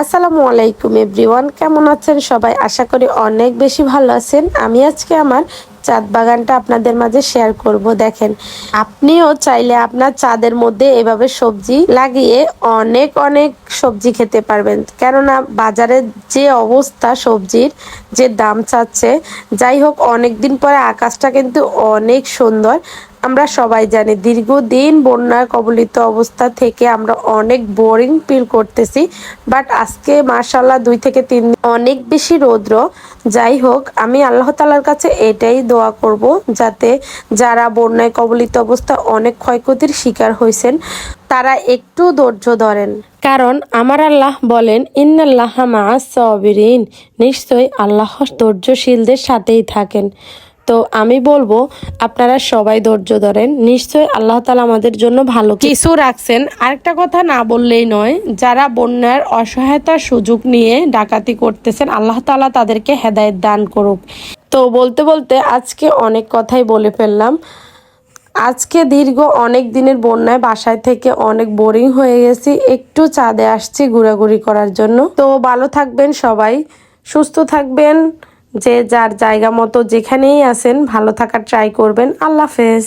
আসসালামু আলাইকুম এভরিওয়ান, কেমন আছেন সবাই? আশা করি অনেক বেশি ভালো আছেন। আমি আজকে আমার চাঁদ বাগানটা আপনাদের মাঝে শেয়ার করব। দেখেন, আপনিও চাইলে আপনার চাঁদের মধ্যে এভাবে সবজি লাগিয়ে অনেক অনেক সবজি খেতে পারবেন। কেননা বাজারের যে অবস্থা সবজির, যে দাম চাচ্ছে, যাই হোক অনেক দিন পরে আকাশটা কিন্তু অনেক সুন্দর। আমরা সবাই জানি দীর্ঘদিন বন্যায় কবলিত অবস্থা থেকে আমরা অনেক বোরিং ফিল করতেছি বাট আজকে মার্শাল্লাহ দুই থেকে তিন অনেক বেশি রৌদ্র। যাই হোক, আমি আল্লাহ তালার কাছে এটাই দোয়া করব যাতে যারা বন্যায় কবলিত অবস্থা অনেক ক্ষয়ক্ষতির শিকার হয়েছেন, তারা একটু ধৈর্য ধরেন। কারণ আমার আল্লাহ বলেন, ইন্নাল্লাহ মা সবিরিন। নিশ্চয়ই আল্লাহ ধৈর্যশীলদের সাথেই থাকেন। তো আমি বলব আপনারা সবাই ধৈর্য ধরেন। নিশ্চয় আল্লাহ তালা আমাদের জন্য ভালো কিছু রাখছেন। আরেকটা কথা না বললেই নয় যারা বন্যার অসহায়তার সুযোগ নিয়ে ডাকাতি করতেছেন আল্লাহ তালা তাদেরকে হেদায়েত দান করুক। তো বলতে বলতে আজকে অনেক কথাই বলে ফেললাম। আজকে দীর্ঘ অনেক দিনের বন্যায় বাসায় থেকে অনেক বোরিং হয়ে গেছি একটু চাঁদে আসছি ঘোরাঘুরি করার জন্য। তো ভালো থাকবেন সবাই সুস্থ থাকবেন। যে যার জায়গা মতো যেখানেই আছেন ভালো থাকার ট্রাই করবেন। আল্লাহ হাফেজ।